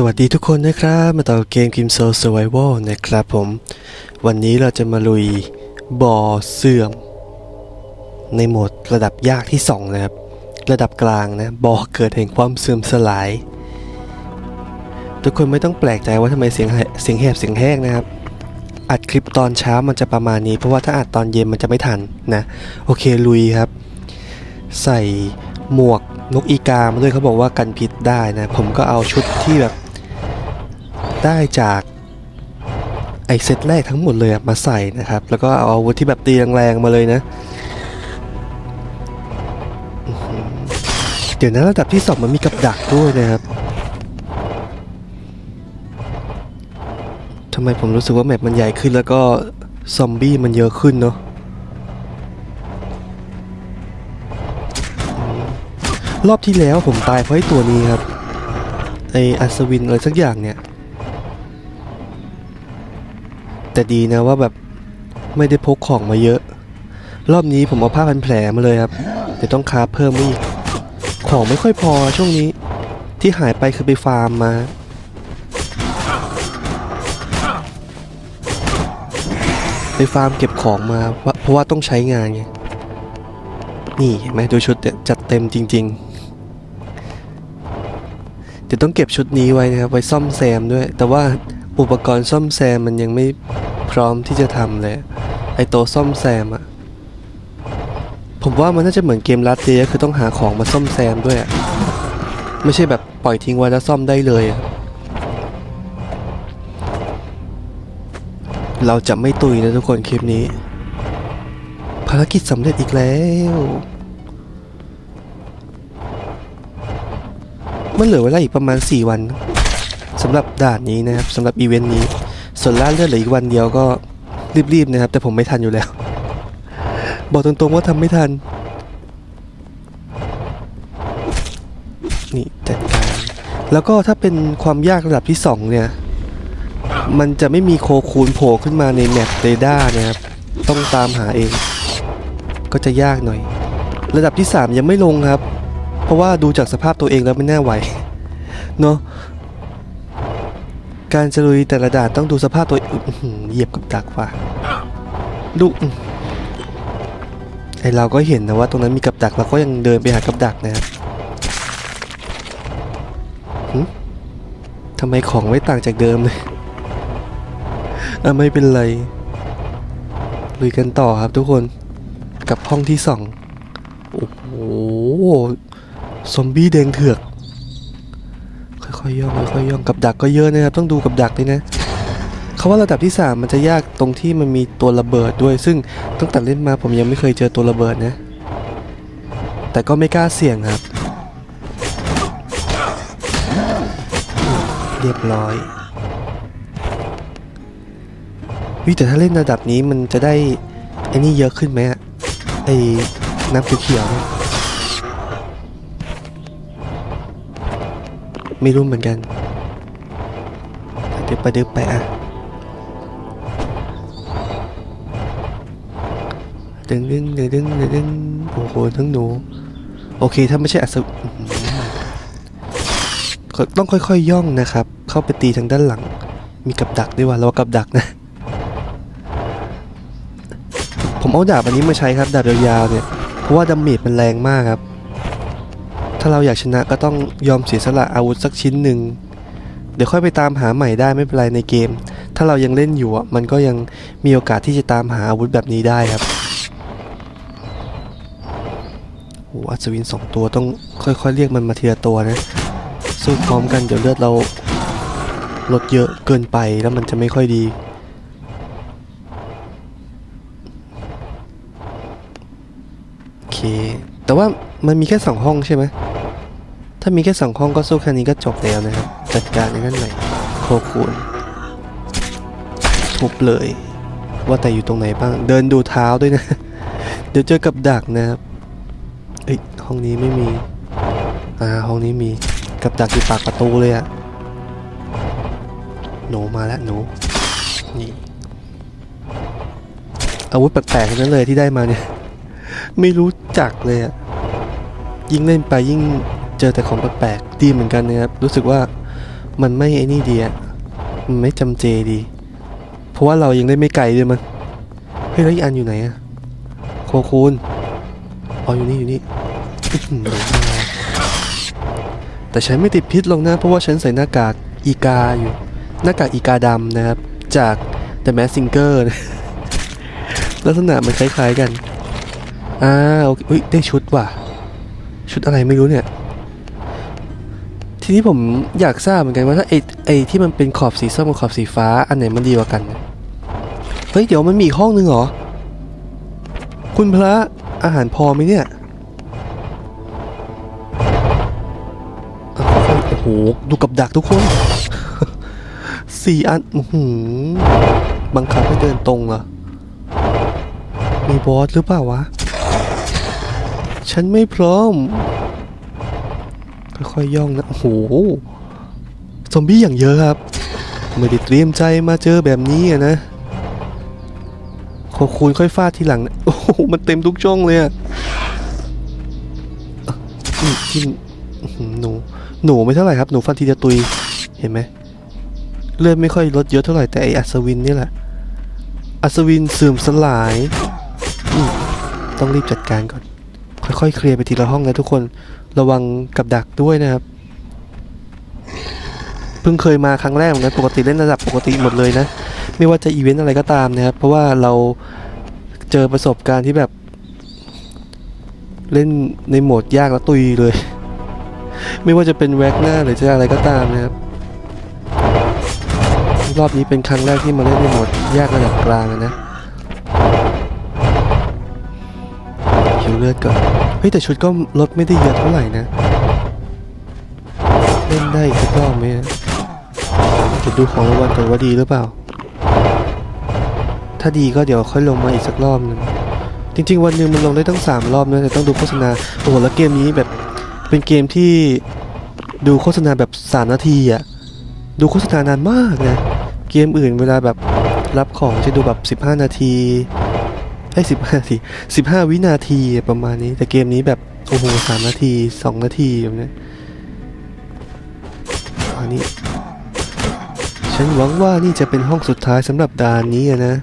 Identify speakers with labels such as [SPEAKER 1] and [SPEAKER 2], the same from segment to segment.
[SPEAKER 1] สวัสดีทุกคนนะครับ มาต่อเกม Kim Soul Survival นะครับผม วันนี้เราจะมาลุยบ่อเสื่อม ในโหมดระดับยากที่ 2 นะครับ ระดับกลางนะบ่อเกิดแห่งความเสื่อมสลาย ทุกคนไม่ต้องแปลกใจว่าทำไมเสียงเสียงแหบเสียงแห้งนะครับ อัดคลิปตอนเช้ามันจะประมาณนี้ เพราะว่าถ้าอัดตอนเย็นมันจะไม่ทันนะโอเคลุยครับ ใส่หมวกนกอีกามาด้วยเขาบอกว่ากันพิษได้นะ ผมก็เอาชุดที่แบบ ได้จากไอเซตแรกทั้งหมดเลยมาใส่นะครับ แล้วก็เอาอาวุธที่แบบตีแรงๆมาเลยนะ เดี๋ยวนะระดับที่สองมันมีกับดักด้วยนะครับทำไมผมรู้สึกว่าแมปมันใหญ่ขึ้นแล้วก็ซอมบี้มันเยอะขึ้นเนาะรอบที่แล้วผมตายเพราะไอ้ตัวนี้ครับไออัศวินอะไรสักอย่างเนี่ย แต่ดีนะว่าแบบไม่ได้พกของมาเยอะ รอบนี้ผมเอาผ้าพันแผลมาเลยครับเดี๋ยวต้องคาเพิ่มอีก ของไม่ค่อยพอช่วงนี้ ที่หายไปคือไปฟาร์มมาไปฟาร์มเก็บของมาเพราะว่าต้องใช้งานไงนี่เห็นไหมดูชุดจัดเต็มจริงๆเดี๋ยวต้องเก็บชุดนี้ไว้นะครับไว้ซ่อมแซมด้วย แต่ว่าอุปกรณ์ซ่อมแซมมันยังไม่ พร้อมที่จะทำเลย ไอโตซ่อมแซมอะผมว่ามันน่าจะเหมือนเกมลัดเดียคือต้องหาของมาซ่อมแซมด้วยอะไม่ใช่แบบปล่อยทิ้งไว้แล้วซ่อมได้เลยอะเราจะไม่ตุยนะทุกคนคลิปนี้ ภารกิจสำเร็จอีกแล้วมันเหลือเวลาอีกประมาณ 4 วันสำหรับด่านนี้นะครับสำหรับอีเวนต์นี้ ส่วนล่าเลือดเหลืออีกวันเดียวก็รีบๆนะครับ แต่ผมไม่ทันอยู่แล้ว บอกตรงๆว่าทำไม่ทัน นี่จัดการ แล้วก็ถ้าเป็นความยากระดับที่ 2 เนี่ย มันจะไม่มีโคคูนโผล่ขึ้นมาในแมปเรดาร์นะครับ ต้องตามหาเอง ก็จะยากหน่อย ระดับที่ 3 ยังไม่ลงครับ เพราะว่าดูจากสภาพตัวเองแล้วไม่น่าไหว เนาะ การจะลุยแต่ละด่านต้องดูสภาพตัวอื้อหือเหยียบกับดักว่ะดูไอเราก็เห็นนะว่าตรงนั้นมีกับดักเราก็ยังเดินไปหากับดักนะครับทำไมของไม่ต่างจากเดิมเลยอะไม่เป็นไร ลุยกันต่อครับทุกคน กับห้องที่สองโอ้โห ซอมบี้แดงเถือก ค่อยย่องค่อยย่องกับดักก็เยอะนะครับต้องดูกับดักด้วยนะเขาว่าระดับที่ 3 มันจะยากตรงที่มันมีตัวระเบิดด้วย ซึ่งตั้งแต่เล่นมาผมยังไม่เคยเจอตัวระเบิดนะ แต่ก็ไม่กล้าเสี่ยงครับ เรียบร้อยวิแต่ถ้าเล่นระดับนี้มันจะได้ไอ้นี่เยอะขึ้นไหมอะไอ้น้ำเขียวๆ ไม่รู้เหมือนกันเดี๋ยวไปดึกไปอะดึงดึงดึงดึงดึงดึงโอ้โหทั้งหนู โอเค ถ้าไม่ใช่อัศว์ก็ต้องค่อยๆย่องนะครับ เข้าไปตีทางด้านหลัง มีกับดักด้วยว่ะเรากับดักนะ ผมเอาดาบอันนี้มาใช้ครับ ดาบยาวๆเนี่ย เพราะว่าดาเมจมันแรงมากครับ ถ้าเราอยากชนะก็ต้องยอมเสียสละอาวุธสักชิ้นหนึ่ง เดี๋ยวค่อยไปตามหาใหม่ได้ไม่เป็นไรในเกม ถ้าเรายังเล่นอยู่อะมันก็ยังมีโอกาสที่จะตามหาอาวุธแบบนี้ได้ครับโอ้อัศวินสองตัวต้องค่อยๆเรียกมันมาทีละตัวนะสู้พร้อมกันเดี๋ยวเลือดเราลดเยอะเกินไปแล้วมันจะไม่ค่อยดี โอเค แต่ว่ามันมีแค่สองห้องใช่ไหมถ้ามีแค่สองห้องก็สู้แค่นี้ก็จบแล้วนะครับจัดการในนั้นหน่อยโคคูนทุบเลย ว่าแต่อยู่ตรงไหนบ้าง เดินดูเท้าด้วยนะ เดี๋ยวเจอกับดักนะครับเอ้ยห้องนี้ไม่มีอ่าห้องนี้มีกับดักอยู่ปากประตูเลยอะหนูมาแล้วหนูนี่อาวุธแปลกๆนั้นเลยที่ได้มาเนี่ย ไม่รู้จักเลยอะ ยิ่งเล่นไปยิ่งเจอแต่ของแปลกๆดีเหมือนกันนะครับ รู้สึกว่ามันไม่ไอ้นี่ดีอะมันไม่จำเจดี เพราะว่าเรายังได้ไม่ไกลด้วยมั้งเฮ้ยแล้วอีกอันอยู่ไหนอะโคคูนอ๋ออยู่นี่อยู่นี่แต่ฉันไม่ติดพิษลงนะเพราะว่าฉันใส่หน้ากากอีกาอยู่ หน้ากากอีกาดำนะครับ จาก The Mask Singer นะลักษณะมันคล้ายๆกัน อ่าโอเคเฮ้ยได้ชุดว่ะ ชุดอะไรไม่รู้เนี่ย ทีนี้ผมอยากทราบเหมือนกันว่าถ้าไอ้ไอ้ที่มันเป็นขอบสีส้มกับขอบสีฟ้า อันไหนมันดีกว่ากัน เฮ้ย เดี๋ยวมันมีห้องนึงเหรอ คุณพระอาหารพอไหมเนี่ยโอ้โห ดูกับดักทุกคนสี่อันอื้อหืบังคับให้เดินตรงเหรอ มีบอสหรือเปล่าวะ ฉันไม่พร้อม ค่อยๆย่องนะ โอ้โห ซอมบี้อย่างเยอะครับ ไม่ได้เตรียมใจมาเจอแบบนี้อะนะ ขอคูณค่อยฟาดทีหลังนะ โอ้โห มันเต็มทุกช่องเลยอะอะนี่ที่อื้อหือหนู หนูไม่เท่าไหร่ครับ หนูฟันทีจะตุย เห็นไหม เลือดไม่ค่อยลดเยอะเท่าไหร่ แต่ไออัศวินนี่แหละ อัศวินเสื่อมสลาย ต้องรีบจัดการก่อน ค่อยๆเคลียร์ไปทีละห้องนะทุกคนระวังกับดักด้วยนะครับเพิ่งเคยมาครั้งแรกเหมือนกันปกติเล่นระดับปกติหมดเลยนะ ไม่ว่าจะอีเวนต์อะไรก็ตามนะครับ เพราะว่าเราเจอประสบการณ์ที่แบบ เล่นในโหมดยากแล้วตุยเลย ไม่ว่าจะเป็นแว็กหน้าหรือจะอะไรก็ตามนะครับ รอบนี้เป็นครั้งแรกที่มาเล่นในโหมดยากระดับกลางอะนะ เลือดก่อน เฮ้ยแต่ชุดก็ลดไม่ได้เยอะเท่าไหร่นะ เล่นได้อีกสักรอบไหมจะดูของรางวัลก่อนว่าดีหรือเปล่า ถ้าดีก็เดี๋ยวค่อยลงมาอีกสักรอบนึง จริง ๆ วันหนึ่งมันลงได้ตั้งสามรอบนะแต่ต้องดูโฆษณา โอ้โหแล้วเกมนี้แบบเป็นเกมที่ดูโฆษณาแบบสามนาทีอะดูโฆษณานานมากนะ เกมอื่นเวลาแบบรับของจะดูแบบ 15 นาที ไอ้สิบห้านาทีสิบห้าวินาทีประมาณนี้ แต่เกมนี้แบบ โอ้โหสามนาทีสองนาทีแบบนี้อันนี้ ฉันหวังว่านี่จะเป็นห้องสุดท้ายสำหรับด่านนี้นะ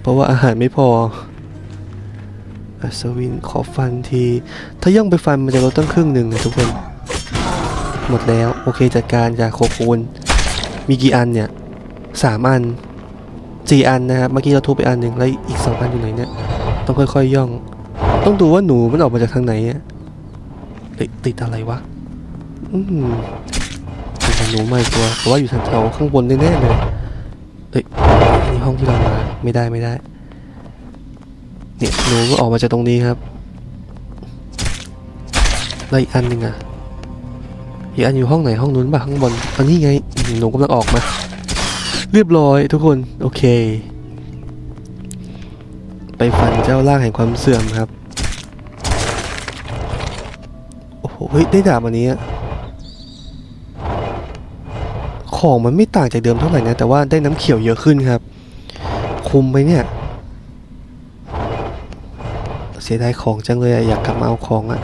[SPEAKER 1] เพราะว่าอาหารไม่พออัศวินขอฟันที ถ้าย่องไปฟันมันจะลดตั้งครึ่งหนึ่งนะทุกคน หมดแล้ว โอเคจัดการจากโคคูนมีกี่อันเนี่ยสามอัน สี่อันนะครับ เมื่อกี้เราทุบไปอันหนึ่งแล้วอีกสองอันอยู่ไหนเนี่ย ต้องค่อยๆย่อง ต้องดูว่าหนูมันออกมาจากทางไหนอะเฮ้ยติดอะไรวะ อืมหนูไมาอีกตัวแต่ว่าอยู่แถวข้างบนแน่ๆเลยเอ้ยนี่ห้องที่เรามา ไม่ได้ไม่ได้ เนี่ยหนูก็ออกมาจากตรงนี้ครับแล้วอีกอันหนึ่งอะอีกอันอยู่ห้องไหนห้องนู้นป่ะข้างบนอันนี้ไงหนูกำลังออกมา เรียบร้อยทุกคน โอเค ไปฟันเจ้าล่างแห่งความเสื่อมครับ โอ้โห เฮ้ย ได้ดาบอันนี้ของมันไม่ต่างจากเดิมเท่าไหร่นะ แต่ว่าได้น้ำเขียวเยอะขึ้นครับ คุมไปเนี่ย เสียดายของจังเลยอะอยากกลับมาเอาของอะ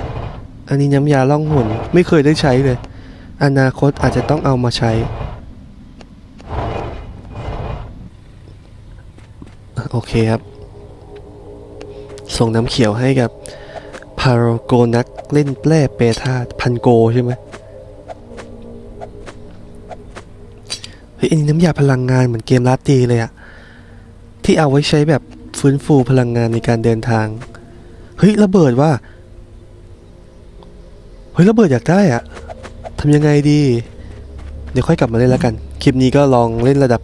[SPEAKER 1] อันนี้น้ำยาล่องหนไม่เคยได้ใช้เลย อนาคตอาจจะต้องเอามาใช้อะ โอเคครับ ส่งน้ำเขียวให้กับพาโรโกนักเล่นแปร่เปธาพันโกใช่ไหมเฮ้ยอันนี้น้ำยาพลังงานเหมือนเกมลาตีเลยอะที่เอาไว้ใช้แบบฟื้นฟูพลังงานในการเดินทาง เฮ้ยระเบิดว่า เฮ้ยระเบิดอยากได้อะทำยังไงดี เดี๋ยวค่อยกลับมาเล่นแล้วกัน คลิปนี้ก็ลองเล่นระดับ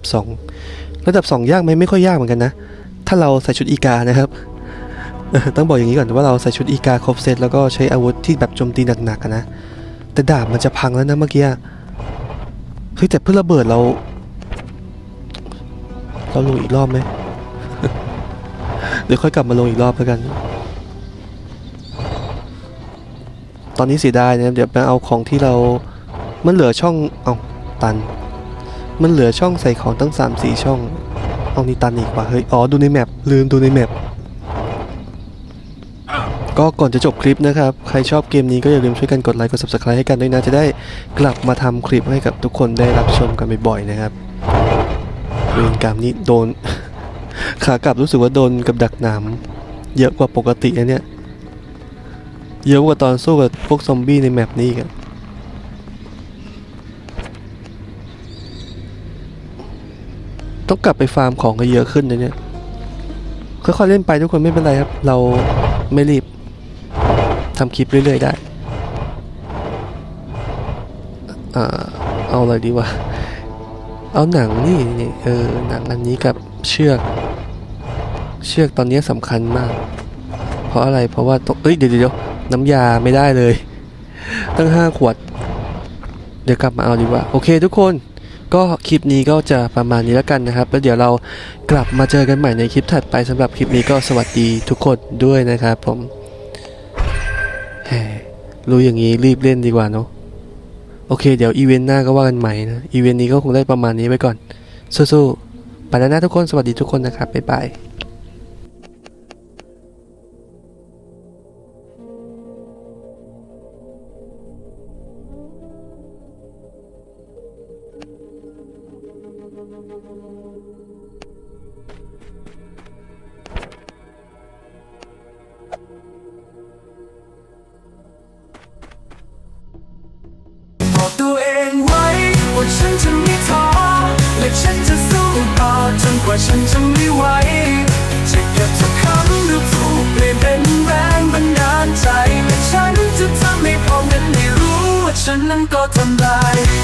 [SPEAKER 1] 2 ระดับ 2 ยากไหมไม่ค่อยยากเหมือนกันนะ ถ้าเราใส่ชุดอีกานะครับต้องบอกอย่างนี้ก่อนว่าเราใส่ชุดอีกาครบเซตแล้วก็ใช้อาวุธที่แบบโจมตีหนักๆนะแต่ดาบมันจะพังแล้วนะเมื่อกี้เฮ้ยแต่เพื่อระเบิดเรา เราลงอีกรอบไหมเดี๋ยวค่อยกลับมาลงอีกรอบแล้วกัน ตอนนี้เสียดายนะเดี๋ยวไปเอาของที่เรา มันเหลือช่อง เอาตัน มันเหลือช่องใส่ของตั้งสามสี่ช่อง เอานี่ตันอีกว่ะเฮ้ย อ๋อ ดูในแมปลืมดูในแมปก็ก่อนจะจบคลิปนะครับ ใครชอบเกมนี้ก็อย่าลืมช่วยกันกดไลค์กด subscribe ให้กันด้วยนะ จะได้กลับมาทำคลิปให้กับทุกคนได้รับชมกันบ่อยๆนะครับเวรกรรมนี้โดน ขากลับรู้สึกว่าโดนกับดักหนามเยอะกว่าปกตินะเนี่ย เยอะกว่าตอนสู้กับพวกซอมบี้ในแมปนี้กัน ต้องกลับไปฟาร์มของกันเยอะขึ้นนะเนี่ยค่อยๆเล่นไปทุกคนไม่เป็นไรครับ เราไม่รีบทำคลิปเรื่อยๆได้อ่าเอาอะไรดีวะเอาหนังนี่นี่เออหนังอันนี้กับเชือกเชือกตอนนี้สำคัญมาก เพราะอะไรเพราะว่าต้องเอ้ยเดี๋ยวเดี๋ยวน้ำยาไม่ได้เลย ตั้งห้าขวด เดี๋ยวกลับมาเอาดีกว่า โอเคทุกคน ก็คลิปนี้ก็จะประมาณนี้แล้วกันนะครับ แล้วเดี๋ยวเรากลับมาเจอกันใหม่ในคลิปถัดไปสำหรับคลิปนี้ก็สวัสดีทุกคนด้วยนะครับผมรู้อย่างนี้รีบเล่นดีกว่าเนาะโอเค เดี๋ยวอีเวนต์หน้าก็ว่ากันใหม่นะอีเวนต์นี้ก็คงได้ประมาณนี้ไว้ก่อนสู้ๆไปแล้วนะทุกคนสวัสดีทุกคนนะครับบ๊ายบาย
[SPEAKER 2] ฉันจะไม่ไหวจะเก็บทุกคำหรืถูกเปลยเป็นแรงบันดาลใจและฉันจะทำให้พ่อนั้นได้รู้ว่าฉันนั้นก็ทำได้